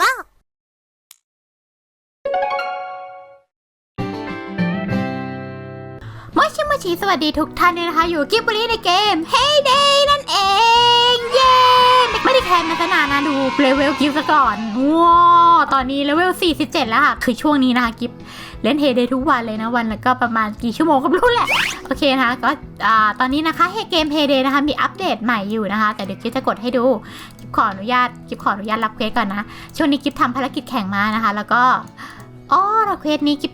บ้ามอชิมอชิสวัสดีทุกท่านเลยนะคะ อยู่กิบบุรีในเกม Hey Day นั่น ไม่ได้แคนมาตั้งนานนะดูเลเวลกิฟซะก่อนว้าวตอนนี้เลเวล 47 แล้วค่ะ คือช่วงนี้นะคะกิฟเล่น Hey Day ทุกวันเลยนะวันและก็ประมาณกี่ชั่วโมงก็ไม่รู้แหละ โอเคนะคะก็ตอนนี้นะคะให้เกม Hey Day นะคะมีอัปเดตใหม่อยู่นะคะ แต่เดี๋ยวกิฟจะกดให้ดูกิฟขออนุญาตกิฟขออนุญาตรับเควสก่อนนะช่วงนี้กิฟทำภารกิจแข่งม้านะคะ แล้วก็อ๋อเราเควสนี้กิฟ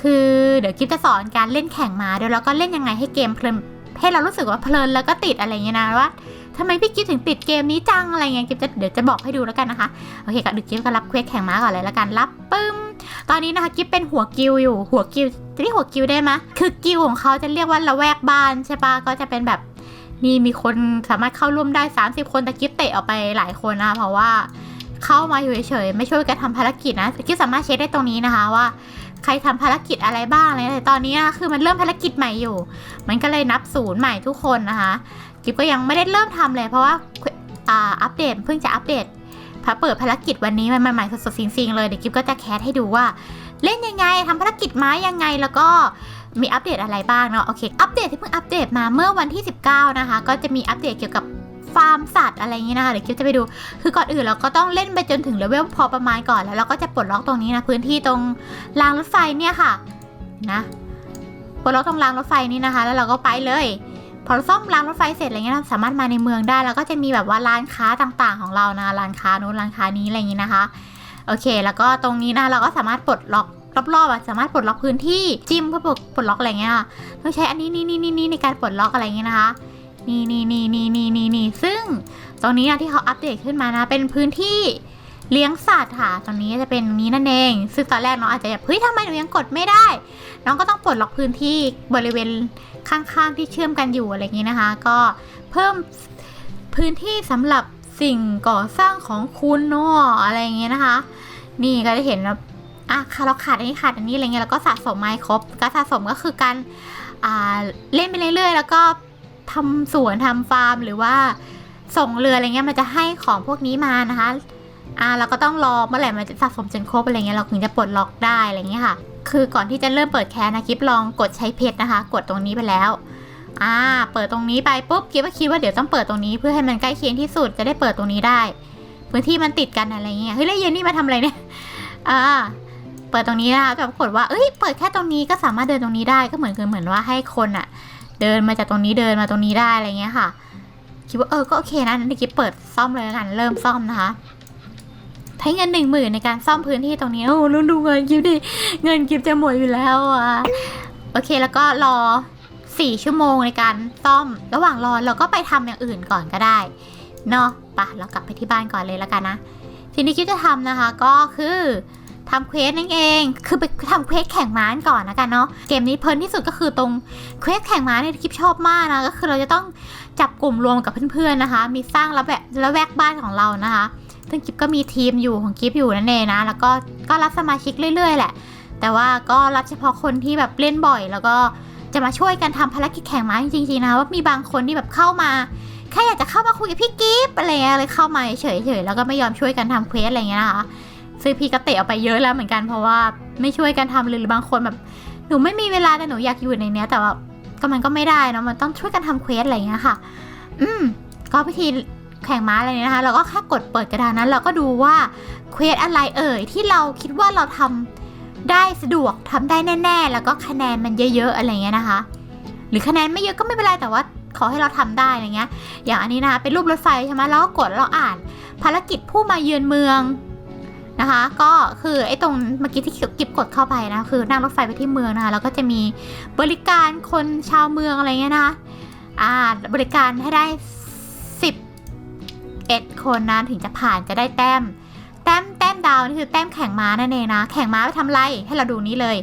คือเดี๋ยวกิฟจะสอนการเล่นแข่งมาด้วยแล้วก็เล่นยังไงให้เกมเพลินให้เรารู้สึกว่าเพลินแล้วก็ติดอะไรเงี้ยนะว่า ทำไมพี่กิฟถึงติดเกมนี้จังอะไรเงี้ยกิฟจะเดี๋ยวจะบอกให้ดูแล้วกันนะคะ โอเคก็เดี๋ยวกิฟก็รับเควสแข่งม้าก่อนเลยแล้วกันรับปึ้มตอนนี้นะคะกิฟเป็นหัวกิวอยู่ หัวกิวจะเรียกหัวกิวได้ไหมคือกิวของเขาจะเรียกว่าละแวกบ้านใช่ปะก็จะเป็นแบบนี่มีคนสามารถเข้าร่วมได้ 30 คนแต่กิฟเตะออกไปหลายคนนะเพราะว่าเข้ามาอยู่เฉยๆไม่ช่วยกันทำภารกิจนะกิฟสามารถเช็คได้ตรงนี้นะคะว่าใครทำภารกิจอะไรบ้างอะไรแต่ตอนนี้นะคือมันเริ่มภารกิจใหม่อยู่ มันก็เลยนับศูนย์ใหม่ทุกคนนะคะ กิฟก็ยังไม่ได้เริ่มทำเลย เพราะว่าอ่าอัปเดตเพิ่งจะอัปเดตพอเปิดภารกิจวันนี้มันใหม่ๆสดๆซิงๆเลยเดี๋ยวกิฟก็จะแคสให้ดูว่า เล่นยังไงทำภารกิจไม้ยังไงแล้วก็มีอัปเดตอะไรบ้างเนาะโอเคอัปเดตที่เพิ่งอัปเดตมาเมื่อวันที่ 19 นะคะ ก็จะมีอัปเดตเกี่ยวกับฟาร์มสัตว์อะไรอย่างนี้นะคะเดี๋ยวกิฟจะไปดู คือก่อนอื่นเราก็ต้องเล่นไปจนถึงเลเวลพอประมาณก่อนแล้วเราก็จะปลดล็อกตรงนี้นะพื้นที่ตรงรางรถไฟเนี่ยค่ะนะปลดล็อกตรงรางรถไฟนี่นะคะ แล้วเราก็ไปเลย อซ่อมรางรถไฟเสร็จอะไรเงี้ยสามารถมาในเมืองได้ แล้วก็จะมีแบบว่าร้านค้าต่างๆ ของเรานะร้านค้านู้นร้านค้านี้อะไรอย่างนี้นะคะ โอเค แล้วก็ตรงนี้นะเราก็สามารถปลดล็อกรอบๆอะสามารถปลดล็อกพื้นที่จิ้มเพื่อปลดล็อกอะไรเงี้ยต้องใช้อันนี้นี่นี่นี่นี่ในการปลดล็อกอะไรเงี้ยนะคะนี่นี่นี่นี่นี่นี่นี่ซึ่งตรงนี้นะที่เขาอัปเดตขึ้นมานะเป็นพื้นที่ เลี้ยงสัตว์ค่ะตรงนี้จะเป็นนี้นั่นเอง ซึ่งตอนแรกน้องอาจจะแบบเฮ้ยทำไมหนูยังกดไม่ได้ น้องก็ต้องปลดล็อกพื้นที่บริเวณข้างๆที่เชื่อมกันอยู่อะไรอย่างนี้นะคะ ก็เพิ่มพื้นที่สำหรับสิ่งก่อสร้างของคุณเนาะอะไรอย่างเงี้ยนะคะ นี่ก็จะเห็นแล้วอะค่ะเราขาดอันนี้ขาดอันนี้อะไรเงี้ยแล้วก็สะสมไม้ครบการสะสมก็คือการอ่าเล่นไปเรื่อยๆ แล้วก็ทำสวนทำฟาร์มหรือว่าส่งเรืออะไรเงี้ยมันจะให้ของพวกนี้มานะคะ อ่าเราก็ต้องรอเมื่อไหร่มันจะสะสมจนครบอะไรเงี้ยเราถึงจะปลดล็อกได้อะไรเงี้ยค่ะ คือก่อนที่จะเริ่มเปิดแคสนะกิฟลองกดใช้เพชรนะคะ กดตรงนี้ไปแล้วอ่าเปิดตรงนี้ไปปุ๊บกิฟก็คิดว่าเดี๋ยวต้องเปิดตรงนี้เพื่อให้มันใกล้เคียงที่สุดจะได้เปิดตรงนี้ได้ พื้นที่มันติดกันอะไรเงี้ยเฮ้ยแล้วเย็นนี่มาทำอะไรเนี่ยอ่าเปิดตรงนี้นะคะแต่ปรากฏว่าเอ้ยเปิดแค่ตรงนี้ก็สามารถเดินตรงนี้ได้ก็เหมือนเหมือนว่าให้คนอะเดินมาจากตรงนี้เดินมาตรงนี้ได้อะไรเงี้ยค่ะคิดว่าเออก็โอเคนะนั่นกิฟเปิดซ่อมเลยล้วกันเริ่มซ่อมนะคะ ใช้เงินหนึ่งหมื่นในการซ่อมพื้นที่ตรงนี้โอ้ลุงดูเงินกิฟดิเงินกิฟจะหมดอยู่แล้วอะโอเคแล้วก็รอสี่ชั่วโมงในการซ่อม ระหว่างรอเราก็ไปทำอย่างอื่นก่อนก็ได้เนาะปะเรากลับไปที่บ้านก่อนเลยแล้วกันนะทีนี้กิฟจะทำนะคะก็คือทำเควสนั่นเอง คือไปทำเควสแข่งม้าก่อนนะกันเนาะ เกมนี้เพลินที่สุดก็คือตรงเควสแข่งม้าเนี่ยกิฟชอบมากนะ ก็คือเราจะต้องจับกลุ่มรวมกับเพื่อนๆนะคะ มีสร้างระแวกระแวกบ้านของเรานะคะ ซึ่งกิฟก็มีทีมอยู่ของกิฟอยู่นั่นเองนะ แล้วก็ก็รับสมาชิกเรื่อย ๆ แหละ แต่ว่าก็รับเฉพาะคนที่แบบเล่นบ่อย แล้วก็จะมาช่วยกันทำภารกิจแข่งม้าจริงๆนะว่ามีบางคนที่แบบเข้ามาแค่อยากจะเข้ามาคุยกับพี่กิฟอะไรเงี้ยเลยเข้ามาเฉยๆแล้วก็ไม่ยอมช่วยกันทำเควสอะไรเงี้ยนะคะซึ่งพี่ก็เตะออกไปเยอะแล้วเหมือนกันเพราะว่าไม่ช่วยกันทำเลยหรือบางคนแบบหนูไม่มีเวลาแต่หนูอยากอยู่ในเนี้ย แต่ว่าก็มันก็ไม่ได้เนาะมันต้องช่วยกันทำเควสอะไรเงี้ยค่ะ อืมก็พิธี แข่งม้าอะไรเนี่ยนะคะ เราก็แค่กดเปิดกระดานนั้น เราก็ดูว่าเควสอะไรเอ่ยที่เราคิดว่าเราทำได้สะดวกทำได้แน่ ๆ แล้วก็คะแนนมันเยอะๆอะไรเงี้ยนะคะ หรือคะแนนไม่เยอะก็ไม่เป็นไรแต่ว่าขอให้เราทำได้อะไรเงี้ย อย่างอันนี้นะคะเป็นรูปรถไฟใช่ไหมแล้วก็กดเราอ่าน ภารกิจผู้มาเยือนเมืองนะคะ ก็คือไอ้ตรงเมื่อกี้ที่กิบกดเข้าไปนะคือนั่งรถไฟไปที่เมืองนะคะแล้วก็จะมีบริการคนชาวเมืองอะไรเงี้ยนะคะอ่าบริการให้ได้ 11 คนนะถึงจะผ่านจะได้แต้ม แต้มแต้มดาวนี่คือแต้มแข่งม้านั่นเองนะ แข่งม้าไปทำไรให้เราดูนี้เลย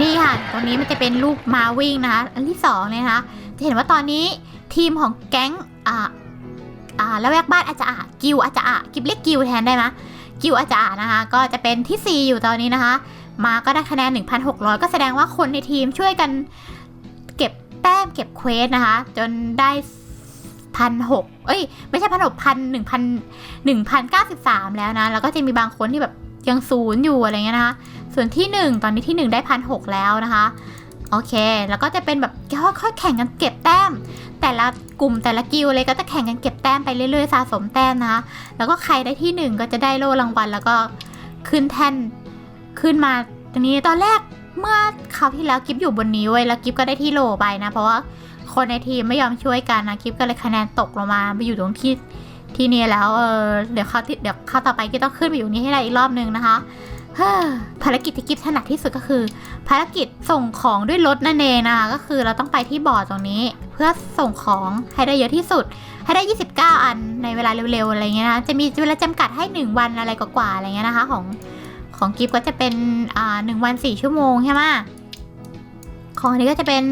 นี่ค่ะตอนนี้มันจะเป็นลูกม้าวิ่งนะคะอันที่2เลยนะคะจะเห็นว่าตอนนี้ทีมของแก๊งอ่าอ่าแล้วแวกบ้านอาจจะอะกิวอาจจะอะกิบเล็กกิวแทนได้ไหมกิวอาจจะอะนะคะ ก็จะเป็นที่ 4 อยู่ตอนนี้นะคะมาก็ได้คะแนน 1,600 ก็แสดงว่าคนในทีมช่วยกันเก็บแต้มเก็บเควสนะคะ จนได้ พันหกเอ้ย ไม่ใช่พันหกพันหนึ่งพันหนึ่งพันเก้าสิบสามแล้วนะ แล้วก็จะมีบางคนที่แบบยังศูนย์อยู่อะไรเงี้ยนะคะ ส่วนที่หนึ่งตอนนี้ที่หนึ่งได้พันหกแล้วนะคะ โอเค แล้วก็จะเป็นแบบค่อยๆแข่งกันเก็บแต้ม แต่ละกลุ่มแต่ละกิลเลยก็จะแข่งกันเก็บแต้มไปเรื่อยๆสะสมแต้มนะคะ แล้วก็ใครได้ที่หนึ่งก็จะได้โล่รางวัล แล้วก็ขึ้นแท่นขึ้นมาตรงนี้ตอนแรกเมื่อคราวที่แล้วกิฟอยู่บนนี้เว้ยแล้วกิฟก็ได้ที่โลไปนะ เพราะว่า คนในทีมไม่ยอมช่วยกันนะกิฟก็เลยคะแนนตกลงมาไปอยู่ตรงที่ที่นี่แล้วเออเดี๋ยวเขาเดี๋ยวเข้าต่อไปกิฟต้องขึ้นไปอยู่นี้ให้ได้อีกรอบนึงนะคะเฮ้อภารกิจที่กิฟถนัดที่สุดก็คือ ภารกิจส่งของด้วยรถนั่นเองนะคะก็คือเราต้องไปที่บอร์ดตรงนี้ เพื่อส่งของให้ได้เยอะที่สุด ให้ได้ 29 อันในเวลาเร็วๆอะไรเงี้ยนะจะมีเวลาจำกัดให้ 1 วันอะไรกว่าๆอะไรเงี้ยนะคะของของกิฟก็จะเป็นอ่าหนึ่งวัน 4 ชั่วโมงใช่ไหมของอันนี้ก็จะเป็น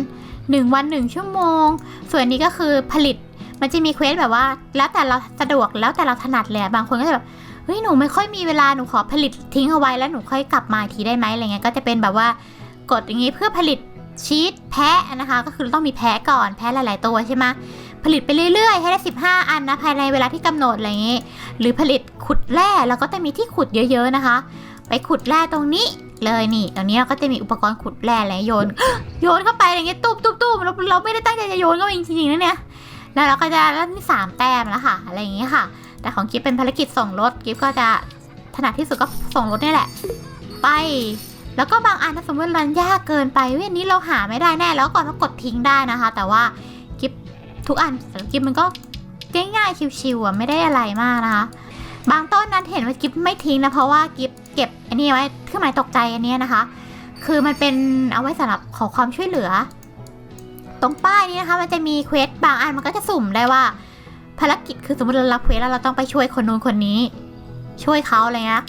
1 วัน 1 ชั่วโมง ส่วนนี้ก็คือผลิตมันจะมีเควสแบบว่า แล้วแต่เราสะดวกแล้วแต่เราถนัดเลยอะบางคนก็จะแบบเฮ้ยหนูไม่ค่อยมีเวลาหนูขอผลิตทิ้งเอาไว้แล้วหนูค่อยกลับมาทีได้ไหมอะไรเงี้ยก็จะเป็นแบบว่ากดอย่างงี้เพื่อผลิตชีสแพะนะคะ ก็คือต้องมีแพะก่อนแพะหลาย ๆ ตัวใช่ไหมผลิตไปเรื่อย ๆ ให้ได้ 15 อันนะภายในเวลาที่กำหนดอะไรอย่างนี้ หรือผลิตขุดแร่แล้วก็จะมีที่ขุดเยอะ ๆ นะคะ ไปขุดแร่ตรงนี้ เลยนี่ตรงนี้เราก็จะมีอุปกรณ์ขุดแร่อะไรโยน โยนเข้าไปอย่างเงี้ยตุ๊บตุ๊บตุ๊บเราเราไม่ได้ตั้งใจจะโยนเข้าไปจริงๆนะเนี่ยแล้วเราก็จะแล้วนี่สามแต้มแล้วค่ะอะไรอย่างเงี้ยค่ะ แต่ของกิฟเป็นภารกิจส่งรถกิฟก็จะถนัดที่สุดก็ส่งรถนี่แหละ ไป แล้วก็บางอันถ้าสมมติมันยากเกินไปเว้ยนนี้เราหาไม่ได้แน่แล้วก่อนต้องกดทิ้งได้นะคะ แต่ว่ากิฟทุกอันสำหรับกิฟมันก็ง่ายๆชิวๆอะไม่ได้อะไรมากนะคะ บางต้นนั้นเห็นว่ากิฟไม่ทิ้งนะเพราะว่ากิฟเก็บอันนี้ไว้เครื่องหมายตกใจอันนี้นะคะ คือมันเป็นเอาไว้สำหรับขอความช่วยเหลือ ตรงป้ายนี้นะคะ มันจะมีเควสบางอันมันก็จะสุ่มได้ว่า ภารกิจคือสมมติเรารับเควสแล้วเราต้องไปช่วยคนนู้นคนนี้ ช่วยเขาอะไรเงี้ย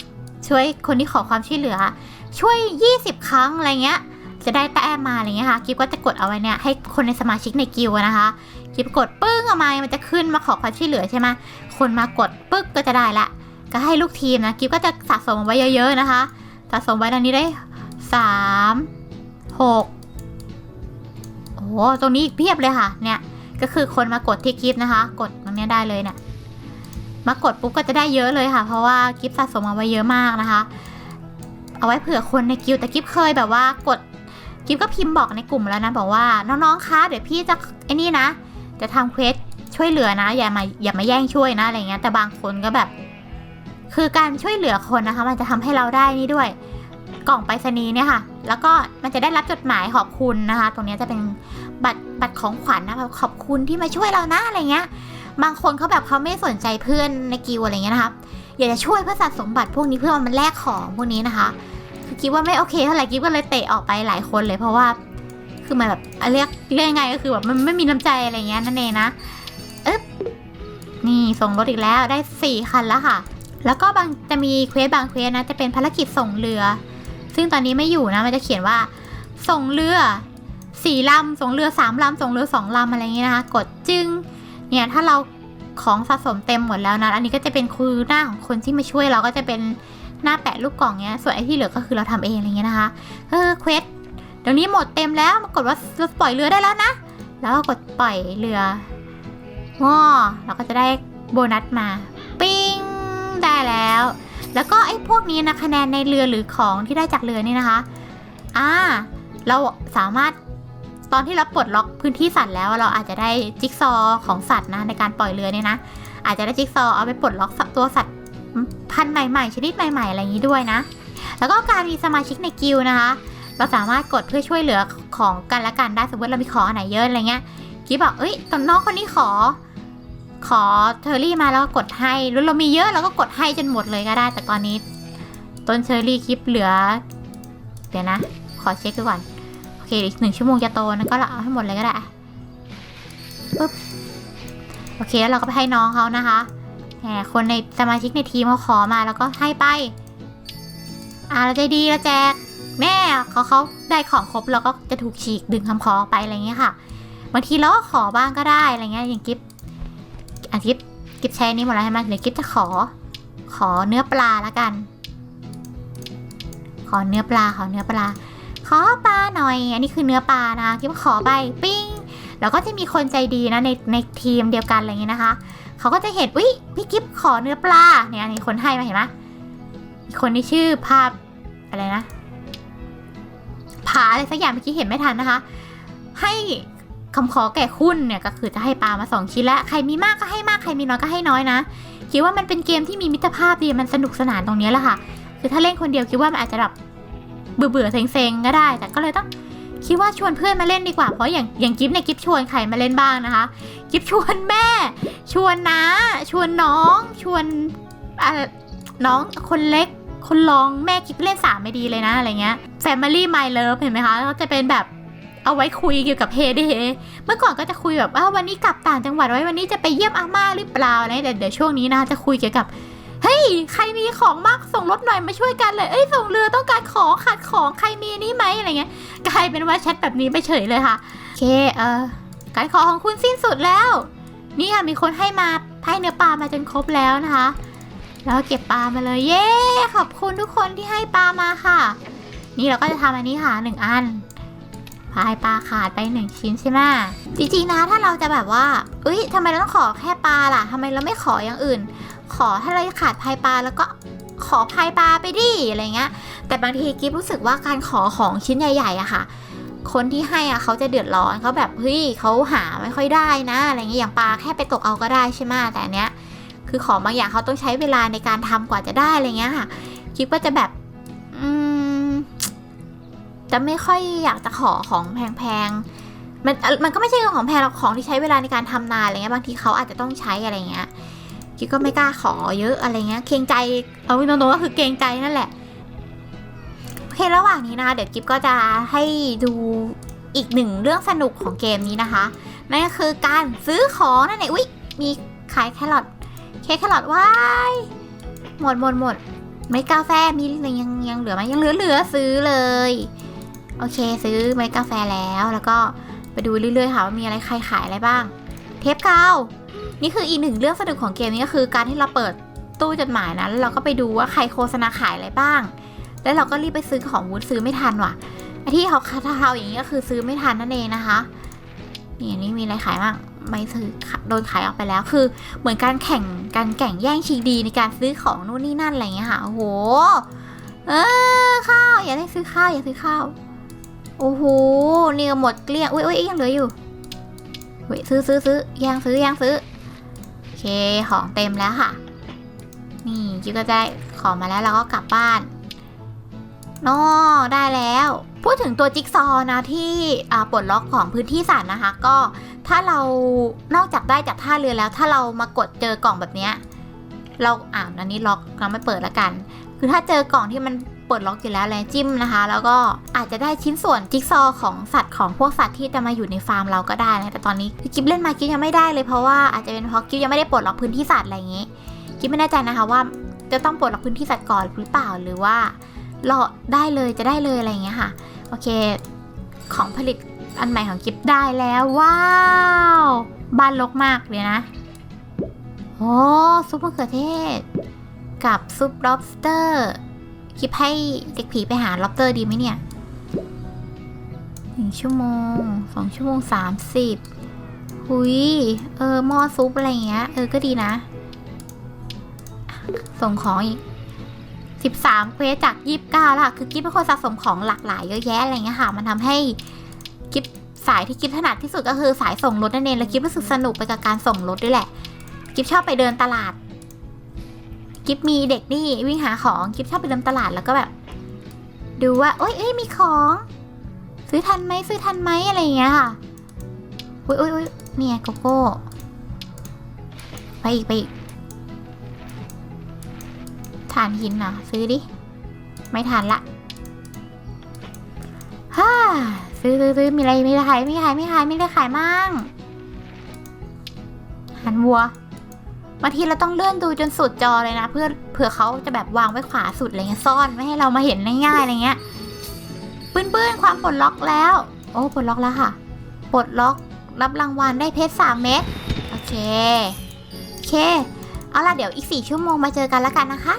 ช่วยคนที่ขอความช่วยเหลือ ช่วย 20 ครั้งอะไรเงี้ยจะได้แต้มมาอะไรเงี้ยค่ะกิฟก็จะกดเอาไว้เนี่ยให้คนในสมาชิกในกิลนะคะ กิฟกดปึ้งออกมา มันจะขึ้นมาขอความช่วยเหลือใช่ไหมคนมากดปึ๊กก็จะได้ละ ก็ให้ลูกทีมนะกิฟก็จะสะสมไว้เยอะๆนะคะ สะสมไว้ตอนนี้ได้สามหกโอ้โหตรงนี้อีกเพียบเลยค่ะ เนี่ย ก็คือคนมากดที่กิฟนะคะ กดตรงเนี้ยได้เลยเนี่ย มากดปุ๊บก็จะได้เยอะเลยค่ะ เพราะว่ากิฟสะสมเอาไว้เยอะมากนะคะ เอาไว้เผื่อคนในกิลด์แต่กิฟเคยแบบว่ากดกิฟก็พิมพ์บอกในกลุ่มแล้วนะ บอกว่าน้องๆคะเดี๋ยวพี่จะไอ้นี่นะ จะทำเควสช่วยเหลือนะอย่ามาอย่ามาแย่งช่วยนะอะไรเงี้ยแต่บางคนก็แบบ คือการช่วยเหลือคนนะคะ มันจะทำให้เราได้นี่ด้วย กล่องไปรษณีย์เนี่ยค่ะ แล้วก็มันจะได้รับจดหมายขอบคุณนะคะ ตรงนี้จะเป็นบัตรบัตรของขวัญนะแบบขอบคุณที่มาช่วยเรานะอะไรเงี้ย บางคนเขาแบบเขาไม่สนใจเพื่อนในกิลด์อะไรเงี้ยนะคะอยากจะช่วยเพื่อสะสมบัตรพวกนี้เพื่อมันแลกของพวกนี้นะคะคือกิฟว่าไม่โอเคเท่าไหร่กิฟก็เลยเตะออกไปหลายคนเลยเพราะว่า คือมันแบบเรียกเรียกยังไงก็คือแบบมันไม่มีน้ำใจอะไรเงี้ยนั่นเองนะเอ๊บนี่ส่งรถอีกแล้วได้สี่คันแล้วค่ะ แล้วก็บางจะมีเควสบางเควสนะจะเป็นภารกิจส่งเรือ ซึ่งตอนนี้ไม่อยู่นะมันจะเขียนว่า ส่งเรือสี่ลำส่งเรือสามลำส่งเรือสองลำอะไรเงี้ยนะคะ กดจึงเนี่ยถ้าเราของสะสมเต็มหมดแล้วนะ อันนี้ก็จะเป็นคือหน้าของคนที่มาช่วยเราก็จะเป็นหน้าแปะลูกกล่องเนี้ย ส่วนไอ้ที่เหลือก็คือเราทำเองอะไรเงี้ยนะคะ เออเควส เดี๋ยวนี้หมดเต็มแล้ว มากดว่าเราปล่อยเรือได้แล้วนะ แล้วก็กดปล่อยเรือง้อเราก็จะได้โบนัสมา ปิ้ง ได้แล้ว แล้วก็ไอ้พวกนี้นะคะแนนในเรือหรือของที่ได้จากเรือนี่นะคะ อ่า เราสามารถตอนที่เราปลดล็อกพื้นที่สัตว์แล้วเราอาจจะได้จิ๊กซอของสัตว์นะในการปล่อยเรือเนี่ยนะ อาจจะได้จิ๊กซอเอาไปปลดล็อกตัวสัตว์พันธุ์ใหม่ๆ ชนิดใหม่ๆ อะไรอย่างนี้ด้วยนะ แล้วก็การมีสมาชิกในกิลนะคะ เราสามารถกดเพื่อช่วยเหลือของกันและกันได้สมมติเรามีขออันไหนเยอะอะไรเงี้ยกิ๊บบอกเอ้ยตอนน้องคนนี้ขอ ขอเทอร์รี่มาแล้วก็กดให้หรือเรามีเยอะเราก็กดให้จนหมดเลยก็ได้ แต่ตอนนี้ ต้นเชอร์รี่คลิปเหลือ เดี๋ยวนะ ขอเช็คดูก่อนโอเคอีกหนึ่งชั่วโมงจะโตนะก็เอาให้หมดเลยก็ได้ปึ๊บโอเคแล้วเราก็ไปให้น้องเขานะคะแหมคนในสมาชิกในทีมเขาขอมาแล้วก็ให้ไป อ่าเราใจดีเราแจก แม่เขาเขาได้ของครบเราก็จะถูกฉีกดึงคำขอไปอะไรเงี้ยค่ะบางทีเราก็ขอบ้างก็ได้อะไรเงี้ยอย่างกิฟอะกิฟกิฟใช้นี้หมดแล้วใช่ไหมเดี๋ยวกิฟจะขอ ขอเนื้อปลาละกัน ขอเนื้อปลาขอเนื้อปลา ขอปลาหน่อย อันนี้คือเนื้อปลานะกิฟขอไปปิ้งแล้วก็จะมีคนใจดีนะในในทีมเดียวกันอะไรเงี้ยนะคะเขาก็จะเห็นอุ้ยพี่กิฟขอเนื้อปลาเนี่ยนี่คนให้มาเห็นไหมอีคนที่ชื่อภาพอะไรนะ ผาอะไรสักอย่างเมื่อกี้เห็นไม่ทันนะคะ ให้คำขอแก่คุณเนี่ยก็คือจะให้ปลามาสองชิ้นและใครมีมากก็ให้มากใครมีน้อยก็ให้น้อยนะคิดว่ามันเป็นเกมที่มีมิตรภาพดีมันสนุกสนานตรงนี้แหละค่ะ คือถ้าเล่นคนเดียวคิดว่ามันอาจจะแบบเบื่อเบื่อๆเซ็งๆก็ได้ แต่ก็เลยต้องคิดว่าชวนเพื่อนมาเล่นดีกว่าเพราะอย่างอย่างกิฟเนี่ยกิฟชวนใครมาเล่นบ้างนะคะกิฟชวนแม่ ชวนน้าชวนน้อง ชวนอน้องคนเล็ก คนรองแม่กิฟเล่นสามไม่ดีเลยนะอะไรเงี้ย Family My Love เห็นไหมคะเขาจะเป็นแบบเอาไว้คุยเกี่ยวกับเฮเดเมื่อก่อนก็จะคุยแบบว่าวันนี้กลับต่างจังหวัดไว้วันนี้จะไปเยี่ยมอาม่าหรือเปล่าอะไรแต่เดี๋ยวช่วงนี้นะจะคุยเกี่ยวกับเฮ้ยใครมีของมากส่งรถหน่อยมาช่วยกันเลยเอ้ยส่งเรือต้องการของขาดของใครมีนนี้ไหมอะไรเงี้ยกลายเป็นว่าแชทแบบนี้ไปเฉยเลยค่ะโอเคเออการขอของคุณสิ้นสุดแล้ว นี่ค่ะมีคนให้มาให้เนื้อปลามาจนครบแล้วนะคะ แล้วเก็บปลามาเลยเย้ขอบคุณทุกคนที่ให้ปลามาค่ะ นี่เราก็จะทำอันนี้ค่ะหนึ่งอันพายปลาขาดไปหนึ่งชิ้นใช่ไหมจริงๆนะถ้าเราจะแบบว่าเอ้ยทำไมเราต้องขอแค่ปลาล่ะทำไมเราไม่ขออย่างอื่น ขอถ้าเราขาดพายปลาแล้วก็ขอพายปลาไปดิอะไรเงี้ย แต่บางทีกิฟรู้สึกว่าการขอของชิ้นใหญ่ๆอะค่ะ คนที่ให้อะเขาจะเดือดร้อนเขาแบบเฮ้ยเขาหาไม่ค่อยได้นะอะไรเงี้ยอย่างปลาแค่ไปตกเอาก็ได้ใช่ไหมแต่เนี้ย คือของบางอย่างเขาต้องใช้เวลาในการทำกว่าจะได้อะไรเงี้ยค่ะ คิดว่าจะแบบอืมจะไม่ค่อยอยากจะขอของแพงๆมันมันก็ไม่ใช่ของแพงหรอกของที่ใช้เวลาในการทำนานอะไรเงี้ยบางทีเขาอาจจะต้องใช้อะไรเงี้ยคิดก็ไม่กล้าขอเยอะอะไรเงี้ยเกรงใจเอาตรงๆก็คือเกรงใจนั่นแหละโอเคระหว่างนี้นะคะเดี๋ยวกิฟก็จะให้ดูอีกหนึ่งเรื่องสนุกของเกมนี้นะคะนั่นก็คือการซื้อของนั่นเองอุ๊ยมีขายแครอท ค้กแครอทว้ายหมดหมดหมดเม็ดกาแฟมียังยังเหลือไหมยังเหลือเหลือซื้อเลย โอเคซื้อเม็ดกาแฟแล้วแล้วก็ไปดูเรื่อยๆค่ะว่ามีอะไรใครขายอะไรบ้าง เทปกาวนี่คืออีกหนึ่งเรื่องสนุกของเกมนี้ก็คือการที่เราเปิดตู้จดหมายนะแล้วเราก็ไปดูว่าใครโฆษณาขายอะไรบ้าง แล้วเราก็รีบไปซื้อของวูดซื้อไม่ทันว่ะที่เขาคาทาอย่างนี้ก็คือซื้อไม่ทันนั่นเองนะคะ นี่นนี้มีอะไรขายบ้างไม่ซื้อโดนขายออกไปแล้วคือ เหมือนการแข่งการแข่งแย่งชิงดีในการซื้อของนู่นนี่นั่นอะไรเงี้ยค่ะโอ้โหเออข้าวอย่าได้ซื้อข้าวอย่าซื้อข้าวโอ้โหนี่ก็หมดเกลี้ยงอุ้ยอุ้ยยังเหลืออยู่เว้ยซื้อซื้อซื้อยังซื้อยังซื้อโอเคของเต็มแล้วค่ะ นี่จิ๊กก็ได้ของมาแล้วเราก็กลับบ้าน นอได้แล้ว พูดถึงตัวจิ๊กซอว์นะที่ปลดล็อกของพื้นที่สัตว์นะคะ ก็ถ้าเรานอกจากได้จากท่าเรือแล้ว ถ้าเรามากดเจอกล่องแบบเนี้ยเราอ่านอันนี้ล็อกเราไม่เปิดแล้วกัน คือถ้าเจอกล่องที่มันเปิดล็อกอยู่แล้วเลยจิ้มนะคะ แล้วก็อาจจะได้ชิ้นส่วนจิ๊กซอว์ของสัตว์ของพวกสัตว์ที่จะมาอยู่ในฟาร์มเราก็ได้นะแต่ตอนนี้คือกิฟเล่นมากิ๊ฟยังไม่ได้เลยเพราะว่าอาจจะเป็นเพราะกิ๊ฟยังไม่ได้ปลดล็อกพื้นที่สัตว์อะไรอย่างงี้กิฟไม่แน่ใจนะคะว่าจะต้องปลดล็อกพื้นที่สัตว์ก่อนหรือเปล่าหรือว่า รอได้เลยจะได้เลยอะไรอย่างเงี้ยค่ะโอเค ของผลิตอันใหม่ของกิฟได้แล้วว้าว บ้านรกมากเลยนะโอ้ซุปมะเขือเทศ กับซุป lobster คิดให้เด็กผีไปหา lobster ดีไหมเนี่ยหนึ่งชั่วโมงสองชั่วโมงสามสิบหุยเออหม้อซุปอะไรเงี้ยเออก็ดีนะ ส่งของอีก สิบสามเควสจากยี่สิบเก้าละคือกิ๊บเป็นคนสะสมของหลากหลายเยอะแยะอะไรเงี้ยค่ะ มันทำให้กิ๊บสายที่กิ๊บถนัดที่สุดก็คือสายส่งรถนั่นเองแล้วกิ๊บรู้สึกสนุกไปกับการส่งรถด้วยแหละกิ๊บชอบไปเดินตลาดกิฟมีเด็กนี่วิ่งหาของกิฟชอบไปเดินตลาดแล้วก็แบบ ดูว่าโอ๊ยเอ้ยมีของ ซื้อทันไหมซื้อทันไหมอะไรเงี้ยค่ะอุ้ยอุ้ยอุ้ยเนี่ยโกโก้ไปอีกไปอีก ฐานหินเหรอซื้อดิ ไม่ทันละฮ่าซื้อซื้อซื้อมีอะไรมีอะไรขายไม่ขายไม่ขายไม่ได้ขายมั่งหันวัวบางทีเราต้องเลื่อนดูจนสุดจอเลยนะ เพื่อเผื่อเขาจะแบบวางไว้ขวาสุดอะไรเงี้ยซ่อนไม่ให้เรามาเห็นง่ายๆอะไรเงี้ยปื้นปื้นความปลดล็อกแล้ว โอ้ปลดล็อกแล้วค่ะ ปลดล็อกรับรางวัลได้เพชรสามเม็ดโอเคโอเค เอาล่ะเดี๋ยวอีกสี่ชั่วโมงมาเจอกันแล้วกันนะคะ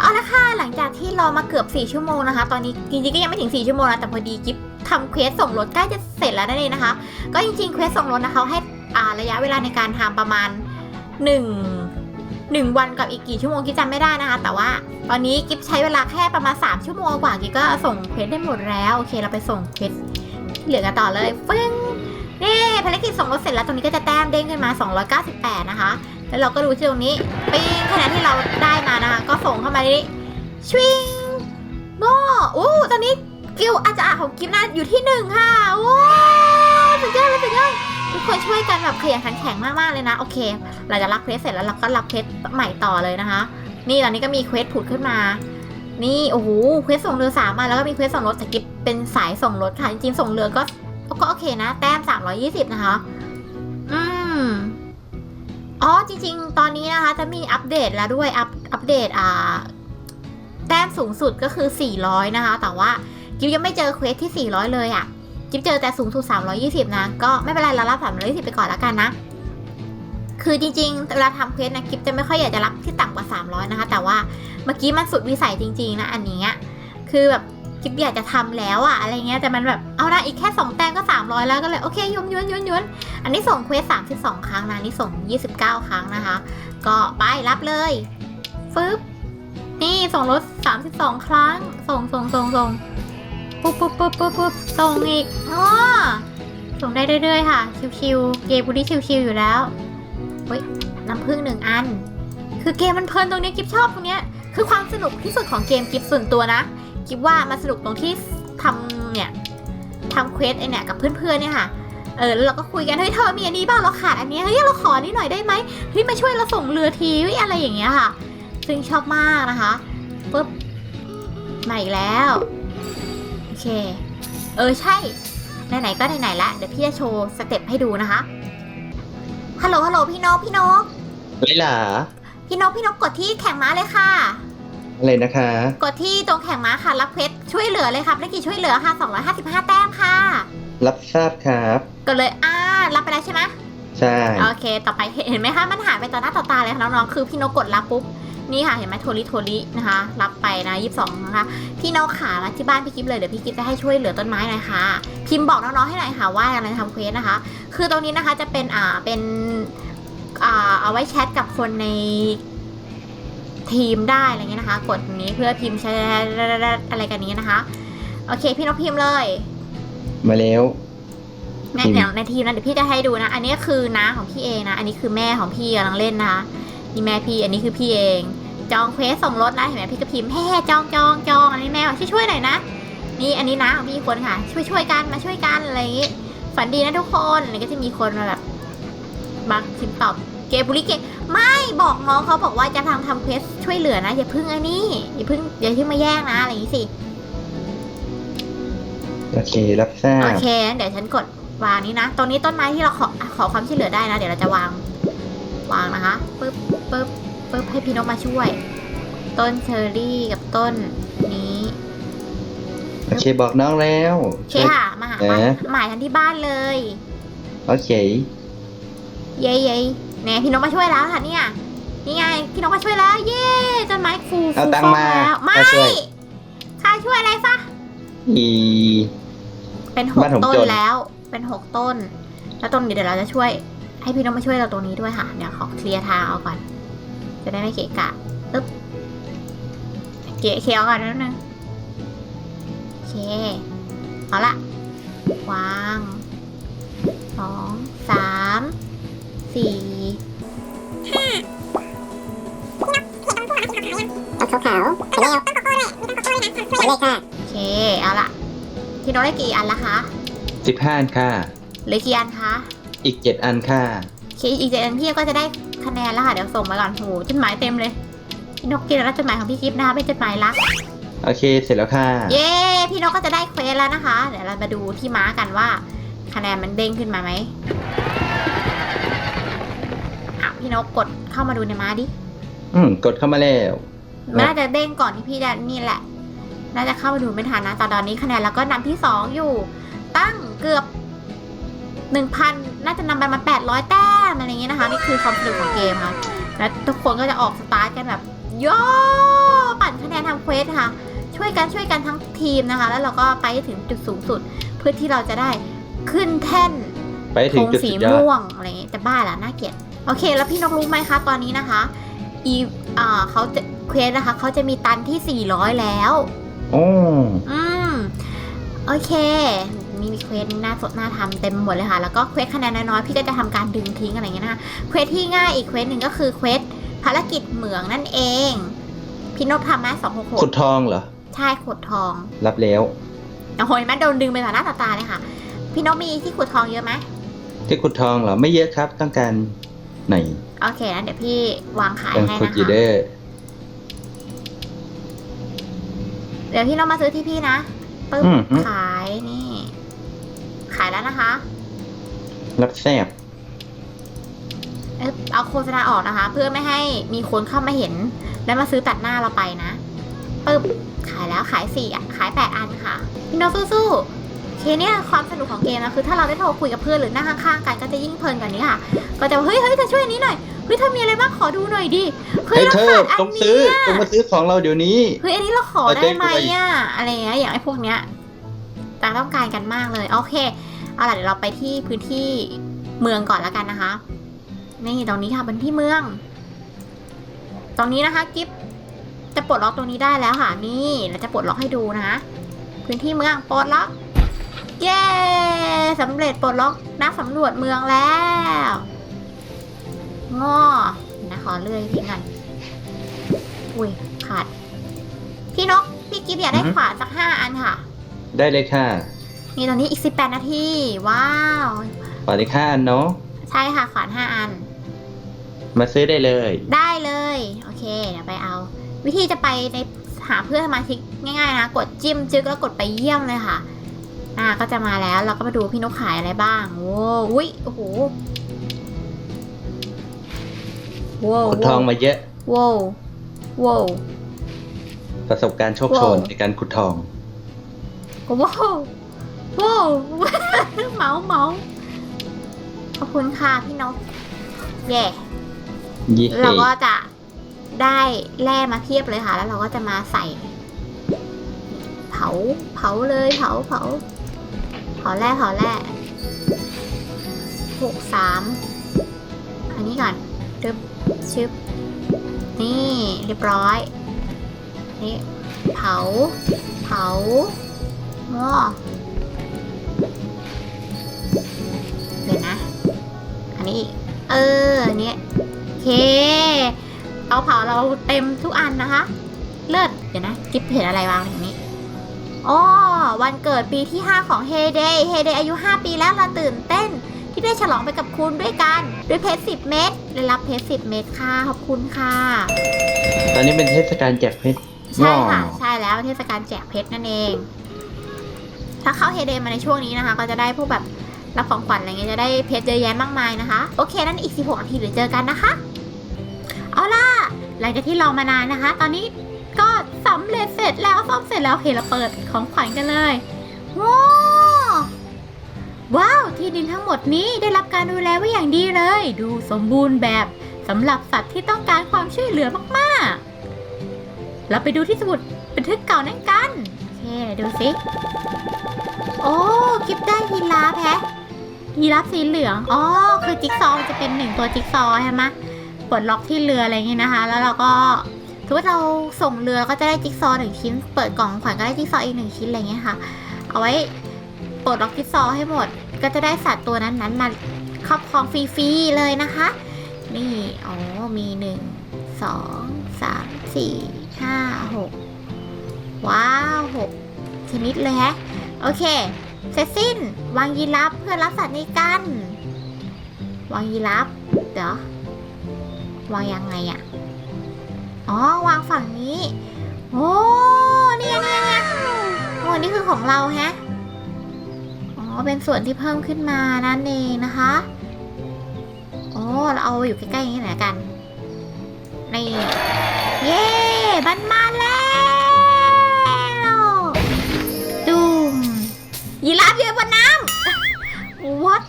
เอาละค่ะหลังจากที่รอมาเกือบ 4 ชั่วโมงนะคะ ตอนนี้จริงๆก็ยังไม่ถึง 4 ชั่วโมงนะแต่พอดีกิฟทำเควสส่งรถใกล้จะเสร็จแล้วนั่นเองนะคะ ก็จริงๆเควสส่งรถนะเขาให้อ่าระยะเวลาในการทำประมาณ 1 1 วันกับอีกกี่ชั่วโมงกิ๊บจำไม่ได้นะคะ แต่ว่าตอนนี้กิ๊บใช้เวลาแค่ประมาณ 3 ชั่วโมงกว่ากิ๊บก็ส่งเควสได้หมดแล้วโอเคเราไปส่งเควสเหลือกันต่อเลยฟึ้งนี่ภารกิจส่งรถเสร็จแล้วตรงนี้ก็จะแต้มเด้งขึ้นมา 298 นะคะ แล้วเราก็ดูที่ตรงนี้ปิ้งคะแนนที่เราได้มานะคะก็ส่งเข้ามาในนี้ชวิงโม่อู้ตอนนี้กิลอาจารย์ของกิฟนะอยู่ที่หนึ่งค่ะโอ้สุดยอดเลยสุดยอดทุกคนช่วยกันแบบขยันขันแข็งมากๆเลยนะ โอเค เราจะรับเควสเสร็จแล้วเราก็รับเควสใหม่ต่อเลยนะคะ นี่ตอนนี้ก็มีเควสผุดขึ้นมา นี่โอ้โหเควสส่งเรือสามมาแล้วก็มีเควสส่งรถแต่กิฟเป็นสายส่งรถค่ะจริงๆส่งเรือก็ก็โอเคนะ แต้ม320 นะคะ อืม อ๋อจริง ๆ ตอนนี้นะคะจะมีอัปเดตแล้วด้วย อัปอัปเดตอ่าแต้มสูงสุดก็คือ 400 นะคะ แต่ว่ากิ๊บยังไม่เจอเควสที่ 400 เลยอะ่ะกิ๊บเจอแต่สูงสุด 320 นะ ก็ไม่เป็นไรเรารับ320 ไปก่อนแล้วกันนะ คือจริงๆเวลาทำเควสนะกิ๊บจะไม่ค่อยอยากจะรับที่ต่ำกว่า 300 นะคะ แต่ว่าเมื่อกี้มันสุดวิสัยจริง ๆ นะ อันนี้คือแบบ กิ๊บอยากจะทำแล้วอะอะไรเงี้ยแต่มันแบบเอานะอีกแค่ 2 แต้มก็ 300 แล้วก็เลยโอเคยุนยุนยุนยุนอันนี้ส่งเควส32 ครั้งนะนี่ส่ง 29 ครั้งนะคะ ก็ไปรับเลยฟึบนี่ส่งรถ 32 ครั้ง ส่งส่งส่งส่งปุ๊บปุ๊บปุ๊บปุ๊บปุ๊บส่งอีกอ๋อส่งได้เรื่อยๆค่ะ ชิวๆเกมบุรีชิวๆอยู่แล้วเฮ้ยน้ำผึ้งหนึ่งอัน คือเกมมันเพลินตรงนี้กิฟชอบตรงเนี้ยคือความสนุกที่สุดของเกมกิฟส่วนตัวนะ กิฟว่ามันสนุกตรงที่ทำเนี่ยทำเควสไอเนี่ยกับเพื่อนๆเนี่ยค่ะเออแล้วเราก็คุยกันเฮ้ยเธอมีอันนี้บ้างเราขาดอันนี้เฮ้ยเราขอนี้หน่อยได้ไหมเฮ้ยมาช่วยเราส่งเรือทีเฮ้ยอะไรอย่างเงี้ยค่ะ ซึ่งชอบมากนะคะปุ๊บมาอีกแล้วโอเค เออใช่ไหนๆก็ไหนๆละเดี๋ยวพี่จะโชว์สเต็ปให้ดูนะคะฮัลโหลฮัลโหลพี่นกพี่นกเลยล่ะพี่นกพี่นกกดที่แข่งม้าเลยค่ะ อะไรนะคะ กดที่ตรงแข่งม้าค่ะ รับเพชรช่วยเหลือเลยค่ะภารกิจช่วยเหลือค่ะ 255 แต้มค่ะ รับทราบครับก็เลยอ่ารับไปแล้วใช่ไหมใช่โอเค ต่อไปเห็นไหมคะมันหายไปต่อหน้าต่อตาเลยค่ะน้องๆคือพี่นกกดรับปุ๊บนี่ค่ะเห็นไหมโทริโทรินะคะ รับไปนะยี่สิบสองนะคะพี่นกขามาที่บ้านพี่กิฟเลยเดี๋ยวพี่กิฟจะให้ช่วยเหลือต้นไม้หน่อยค่ะ พิมพ์บอกน้องๆให้หน่อยค่ะว่าอะไรทำเควสนะคะ คือตรงนี้นะคะจะเป็นอ่าเป็นอ่าเอาไว้แชทกับคนใน ทีมได้อะไรเงี้ยนะคะ กดตรงนี้เพื่อพิมพ์แชทอะไรกันนี้นะคะ โอเค พี่นกพิมพ์เลยมาแล้วในทีมในในทีมนะเดี๋ยวพี่จะให้ดูนะ อันนี้คือน้าของพี่เองนะ อันนี้คือแม่ของพี่กำลังเล่นนะคะนี่แม่พี่ อันนี้คือพี่เอง จองเควสส่งรถนะเห็นไหมพี่ก็พิมพ์แฮ่จองจองจองอันนี้แม่บอกช่วยช่วยหน่อยนะ นี่อันนี้น้าของพี่อีกคนค่ะ ช่วยช่วยกันมาช่วยกันอะไรอย่างงี้ ฝันดีนะทุกคนแล้วก็จะมีคนมาแบบบางพิมพ์ตอบเกมบุรีเกม ไม่บอกน้องเขาบอกว่าจะทำทำเควสช่วยเหลือนะ อย่าพึ่งอันนี้ อย่าพึ่งอย่าพึ่งมาแย่งนะอะไรอย่างงี้สิ โอเครับทราโอบเคงั้นเดี๋ยวฉันกดวางนี้นะ ตรงนี้ต้นไม้ที่เราขอขอความช่วยเหลือได้นะ เดี๋ยวเราจะวาง วางนะคะปึ๊บปึ๊บปึ๊บให้พี่นกมาช่วย ต้นเชอร์รี่กับต้นนี้โอเคบอกน้องแล้วโอเคค่ะ มาหาเอ๊ะ หมายทันที่บ้านเลย โอเค เย้เย้ แหน่พี่นกมาช่วยแล้วค่ะเนี่ยนี่ไงพี่นกมาช่วยแล้ว เย้ต้นไม้ฟูเอาฟูตังฟค์องมา แล้วไม่มาช่วยค่าช่วยอะไรซะอี เป็นหกบ้านผมต้นจน แล้ว เป็นหกต้น แล้วตรงนี้เดี๋ยวเราจะช่วย ให้พี่น้องมาช่วยเราตรงนี้ด้วยค่ะเดี๋ยวขอเคลียร์ทางเอาก่อน จะได้ไม่เกะกะปึ๊บเกะเคลียร์เอาก่อนนิดนึงโอเคเอาละวางสองสามสี่ ค่ะโอเคเอาละพี่น้องได้กี่อันละคะสิบห้าอันค่ะ เหลือกี่อันคะอีกเจ็ดอันค่ะโอเคอีกเจ็ดอันพี่ก็จะได้คะแนนแล้วค่ะเดี๋ยวส่งมาก่อนโหจดหมายเต็มเลยพี่นกกินแล้วจดหมายของพี่กิฟต์นะคะเป็นจดหมายรัก โอเคเสร็จแล้วค่ะ เย้พี่นกก็จะได้เควสแล้วนะคะ เดี๋ยวเรามาดูที่ม้ากันว่า คะแนนมันเด้งขึ้นมาไหมอะพี่นกกดเข้ามาดูในม้าดิอืมกดเข้ามาแล้ว มันน่าจะเด้งก่อนที่พี่จะนี่แหละ น่าจะเข้ามาดูไม่ทันนะแต่ตอนนี้คะแนนแล้วก็นำที่สองอยู่ ตั้งเกือบหนึ่งพันน่าจะนำไปมาแปดร้อยแต้มอะไรอย่างเงี้ยนะคะ นี่คือความสนุกของเกมค่ะ แล้วทุกคนก็จะออกสตาร์ทกันแบบย่อปั่นคะแนนทำเควสค่ะ ช่วยกันช่วยกันทั้งทีมนะคะ แล้วเราก็ไปให้ถึงจุดสูงสุด เพื่อที่เราจะได้ขึ้นแท่นไปถึธงงจุดสีสุดยอดม่วงอะไรอย่างเงี้ยจะบ้าละน่าเกลียดโอเค แล้วพี่นกรู้ไหมคะตอนนี้นะคะอีอ่าเขาจะเควสนะคะเขาจะมีตันที่ 400 แล้ว โอ้อืม โอเค มีเควสน่าสดน่าทำเต็มหมดเลยค่ะ แล้วก็เควสคะแนนน้อยๆพี่ก็จะทำการดึงทิ้งอะไรเงี้ยนะคะ เควสที่ง่ายอีกเควสหนึ่งก็คือเควสภารกิจเหมืองนั่นเอง พี่นกทำไหมสองหกหขุกดทองเหรอ ใช่ขุดทอง รับแล้วโอ้โหเห็นไหมโดนดึงไปต่อหน้าต่อตาเลยค่ะ พี่นกมีที่ขุดทองเยอะไหมที่ขุดทองเหรอ ไม่เยอะครับ ต้องการไหน โอเคนะเดี๋ยวพี่วางขายต้องให้ขุดนะอยูคะเดอร์ เดี๋ยวพี่นกมาซื้อที่พี่นะปึ๊บอืมอืม ขายนี่ ขายแล้วนะคะรับแซบเอ๊ะเอาโฆษณาออกนะคะ เพื่อไม่ให้มีคนเข้ามาเห็น แล้วมาซื้อตัดหน้าเราไปนะปึ๊บขายแล้วขายสี่อะขายแปดอันค่ะพี่นกสู้ๆโอเคเนี่ยความสนุกของเกมนะคือ ถ้าเราได้โทรคุยกับเพื่อนหรือนั่งข้างๆกันก็จะยิ่งเพลินกว่านี้ค่ะ ก็จะว่าเฮ้ยเฮ้ยเธอช่วยอันนี้หน่อย เฮ้ยเธอมีอะไรบ้างขอดูหน่อยดิเฮ้ยเฮ้ยเราเธอขาดอันต้องนี้ซื้อต้องมาซื้อของเราเดี๋ยวนี้ เฮ้ยอันนี้เราขอเอาได้ใจไหมไปอะอะไรอย่างเงี้ยอย่างไอ้พวกเนี้ยต่างต้องการกันมากเลยโอเคเอาล่ะเดี๋ยวเราไปที่พื้นที่เมืองก่อนแล้วกันนะคะ นี่ตรงนี้ค่ะเป็นที่เมือง ตรงนี้นะคะกิฟจะปลดล็อกตรงนี้ได้แล้วค่ะ นี่เราจะปลดล็อกให้ดูนะพื้นที่เมืองปลดล็อก เย้สำเร็จปลดล็อกนักสำรวจเมืองแล้ว ง้อนะขอเลื่อยทิ้งกันอุ้ยขาด พี่นกพี่กิฟอยากได้อือฮึขวานสักห้าอันค่ะ ได้เลยค่ะนี่ตอนนี้อีกสิบแปดนาที ว้าวฝากเลยค่ะเนาะ ใช่ค่ะขวานห้าอัน มาซื้อได้เลย ได้เลย โอเค เดี๋ยวไปเอา วิธีจะไปในหาเพื่อนสมาชิกง่ายๆนะ กดจิ้มจึ๊กแล้วกดไปเยี่ยมเลยค่ะ อ่าก็จะมาแล้วเราก็มาดูพี่นกขายอะไรบ้างโว้วอุ้ยโอ้โห โว้วขุดทองมาเยอะโว้วโว้วประสบการณ์โชคโชนว้าวในการขุดทองโว้วโว้วเหมาเหมาขอบคุณค่ะพี่นกเย่ ยี่เราก็จะได้แร่มาเพียบเลยค่ะ แล้วเราก็จะมาใส่ เผาเผาเลยเผาเผาเผาแร่เผาแร่หกสามอันนี้ก่อนดึบ ชึบ นี่เรียบร้อย นี่เผา เผาง้อเดี๋ยวนะ อันนี้ เอออันนี้โอเค เอาเผาเราเต็มทุกอันนะคะ เลิศ เดี๋ยวนะ กิ๊บเห็นอะไรวางอย่างนี้อ๋อวันเกิดปีที่ 5 ของเฮเดย์ เฮเดย์อายุ 5 ปีแล้วเราตื่นเต้น ได้ฉลองไปกับคุณด้วยกันด้วยเพชร10 เม็ดได้รับเพชร10 เม็ดค่ะขอบคุณค่ะ ตอนนี้เป็นเทศกาลแจกเพชรใช่ค่ะว้าวใช่แล้วเทศกาลแจกเพชรนั่นเอง ถ้าเข้าเฮเดย์มาในช่วงนี้นะคะ ก็จะได้พวกแบบรับของขวัญอะไรเงี้ยจะได้เพชรเยอะแยะมากมายนะคะ โอเคนั่นอีก 16นาทีเดี๋ยวเจอกันนะคะ เอาล่ะ หลังจากที่รอมานานนะคะ ตอนนี้ก็สำเร็จเสร็จแล้วซ่อมเสร็จแล้วโอเคเราเปิดของขวัญกันเลยว้า ว้าว ที่ดินทั้งหมดนี้ได้รับการดูแลไว้อย่างดีเลย ดูสมบูรณ์แบบสำหรับสัตว์ที่ต้องการความช่วยเหลือมากๆ เราไปดูที่สมุดบันทึกเก่านั้นกันโอเคดูสิ โอ้กิฟได้ยีราฟแฮะยีราฟสีเหลืองอ๋อคือจิ๊กซอว์จะเป็นหนึ่งตัวจิ๊กซอว์ใช่ไหมปลดล็อกที่เรืออะไรอย่างงี้นะคะ แล้วเราก็ถือว่าเราส่งเรือก็จะได้จิ๊กซอว์หนึ่งชิ้น เปิดกล่องขวัญก็ได้จิ๊กซอว์อีกหนึ่งชิ้นอะไรอย่างเงี้ยค่ะ เอาไว้ ปลดล็อกจิ๊กซอว์ให้หมด ก็จะได้สัตว์ตัวนั้นๆมาครอบครองฟรีๆเลยนะคะ นี่อ๋อมีหนึ่งสองสามสี่ห้าหกว้าวหกชนิดเลยแฮะ โอเค เสร็จสิ้น วางยีราฟเพื่อรับสัตว์นี้กัน วางยีราฟเดี๋ยววางยังไงอะอ๋อ วางฝั่งนี้ โอ้เนี่ยเนี่ยเนี่ยโอ้นี่คือของเราแฮะ เป็นส่วนที่เพิ่มขึ้นมานั่นเองนะคะอ๋อเราเอาอยู่ใกล้ๆอย่างนี้หน่อยละกันนี่เย้มันมาแล้วดูมยีราฟยู่บนน้ำวัด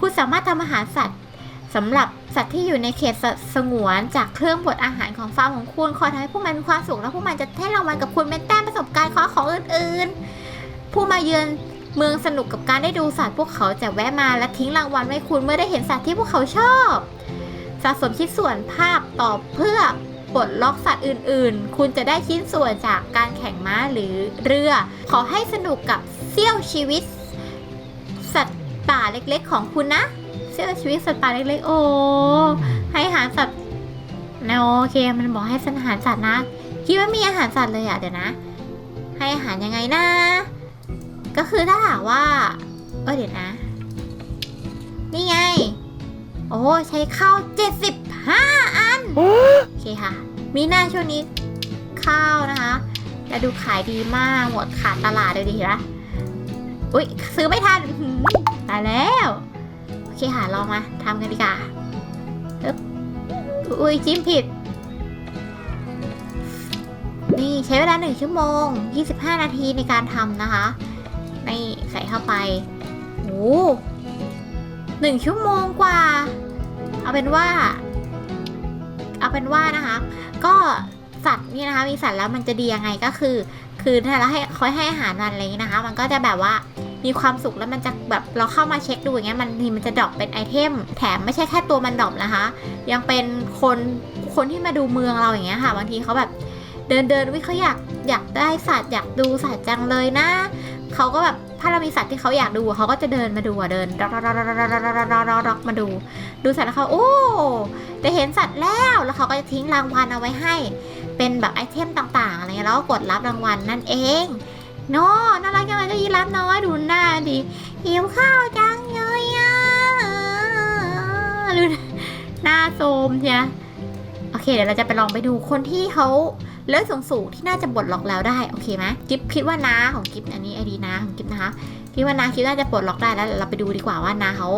คุณสามารถทำอาหารสัตว์สำหรับสัตว์ที่อยู่ในเขตสสงวนจากเครื่องบดอาหารของฟาร์มของคุณขอทำให้พวกมันมีความสุข และพวกมันจะให้รางวัลกับคุณเป็นแต้มประสบการณ์ขอของอื่นๆ ผู้มาเยือน เมืองสนุกกับการได้ดูสัตว์พวกเขาจะแวะมาและทิ้งรางวัลไว้คุณเมื่อได้เห็นสัตว์ที่พวกเขาชอบ สะสมชิ้นส่วนภาพต่อเพื่อปลดล็อกสัตว์อื่นๆ คุณจะได้ชิ้นส่วนจากการแข่งม้าหรือเรือ ขอให้สนุกกับเซี่ยวชีวิต สัตว์ป่าเล็กๆ ของคุณนะ เซี่ยวชีวิตสัตว์ป่าเล็กๆ โอ้ให้อาหารสัตว์นะโอเค มันบอกให้อาหารสัตว์นะ คิดว่ามีอาหารสัตว์เลยอะเดี๋ยวนะ ให้อาหารยังไงนะ ก็คือถ้าหากว่า เออเดี๋ยวนะ นี่ไง โอ้ใช้ข้าว 75 อัน โอเคค่ะ มีหน้าช่วงนี้ข้าวนะคะแต่ดูขายดีมาก หมดขาดตลาดเลยดีนะอุ้ยซื้อไม่ทันตายแล้ว โอเคค่ะลองมาทำกันดีกว่าอึ๊บอุ้ยจิ้มผิด นี่ใช้เวลา 1 ชั่วโมง 25 นาทีในการทำนะคะ นี่ใส่เข้าไปโอ้หนึ่งชั่วโมงกว่า เอาเป็นว่า เอาเป็นว่านะคะ ก็สัตว์นี่นะคะ มีสัตว์แล้วมันจะดียังไงก็คือ คือถ้าเราให้คอยให้อาหารมันอะไรอย่างนี้นะคะ มันก็จะแบบว่ามีความสุขแล้วมันจะแบบเราเข้ามาเช็คดูอย่างเงี้ยมันทีมันจะดรอปเป็นไอเทม แถมไม่ใช่แค่ตัวมันดรอปนะคะ ยังเป็นคนคนที่มาดูเมืองเราอย่างเงี้ยค่ะ บางทีเขาแบบเดินเดินวิเขาอยากอยากได้สัตว์อยากดูสัตว์จังเลยนะ เขาก็แบบถ้าเรามีสัตว์ที่เขาอยากดูเขาก็จะเดินมาดูเดินรอกรอกรอรอรอรอรอมาดู ดูสัตว์แล้วเขาโอ้ไปเห็นสัตว์แล้วแล้วเขาก็จะทิ้งรางวัลเอาไว้ให้ เป็นแบบไอเทมต่างๆอะไรเงี้ยแล้วกดรับรางวัลนั่นเองโน่น่ารักยังไงก็ยิ้มรับน้อยดูหน้าดิหิวข้าวจังเลยอะดูหน้าโซมใช่ไโอเคเดี๋ยวเราจะไปลองไปดูคนที่เขา เลือดสูงๆที่น่าจะปลดล็อกแล้วได้โอเคไหมกิฟคิดว่านาของกิฟอันนี้ไอดีนาของกิฟนะคะคิดว่านาคิดว่าจะปลดล็อกได้แล้วเราไปดูดีกว่าว่านาเขา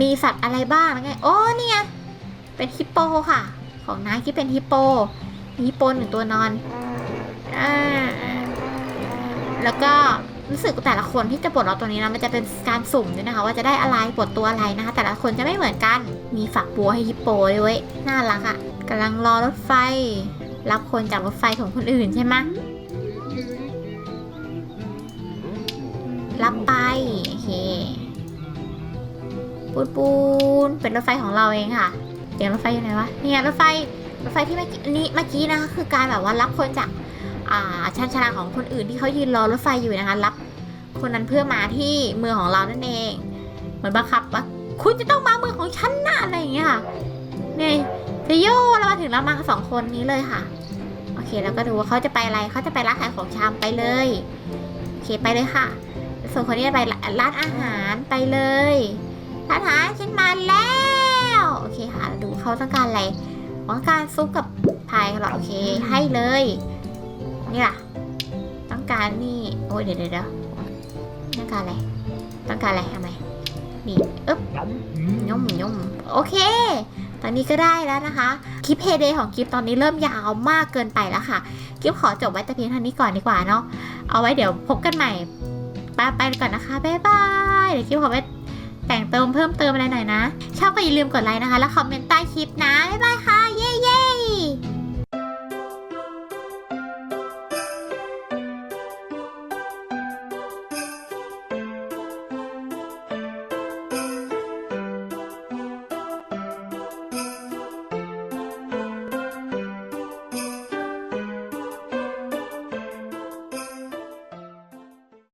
มีสัตว์อะไรบ้างไงโอ้เนี่ยเป็นฮิปโปค่ะ ของนายที่เป็นฮิปโปมีฮิปโปหนึ่งตัวนอนอาแล้วก็รู้สึกแต่ละคนที่จะปลดล็อกตัวนี้นะมันจะเป็นการสุ่มด้วยนะคะ ว่าจะได้อะไรปลดตัวอะไรนะคะ แต่ละคนจะไม่เหมือนกัน มีฝักบัวให้ฮิปโปด้วยเว้ยน่ารักอะ่ะกำลังรอรถไฟ รับคนจากรถไฟของคนอื่นใช่ไหมรับไป โอเค ปูนปูนเป็นรถไฟของเราเองค่ะ เสียงรถไฟอยู่ไหนวะ เนี่ยรถไฟ รถไฟที่เมื่อกี้นี้เมื่อกี้นะคะคือการแบบว่ารับคนจาก อ่าชันชาลาของคนอื่นที่เขายืนรอรถไฟอยู่นะคะ รับคนนั้นเพื่อมาที่เมืองของเรานั่นเอง เหมือนบังคับว่าคุณจะต้องมาเมืองของฉันนะอะไรอย่างเงี้ยค่ะ เนี่ย เดโยเรามาถึงแล้วมาสองคนนี้เลยค่ะ โอเคแล้วก็ดูว่าเขาจะไปอะไรเขาจะไปร้านขายของชำไปเลย โอเคไปเลยค่ะส่วนคนนี้จะไปร้านอาหารไปเลยร้านอาหารฉันมาแล้วโอเคค่ะดูเขาต้องการอะไรต้องการซุปกับพายเหรอโอเคให้เลย นี่ล่ะ ต้องการนี่โอ้ยเดี๋ยวเดี๋ยวเดี๋ยวต้องการอะไรต้องการอะไรทำไมนี่อึ๊บย่อมย่อมโอเคต อนนี้ก็ได้แล้วนะคะ คลิปเฮเดย์ของคลิปตอนนี้เริ่มยาวมากเกินไปแล้วค่ะ คลิปขอจบไว้แต่เพียงเท่านี้ก่อนดีกว่าเนาะ เอาไว้เดี๋ยวพบกันใหม่ไปไปก่อนนะคะ บ๊ายบาย เดี๋ยวคลิปขอไปแต่งเติมเพิ่มเติมอะไรหน่อยนะ ชอบก็อย่าลืมกดไลค์นะคะ แล้วคอมเมนต์ใต้คลิปนะ บ๊ายบายค่ะ เย้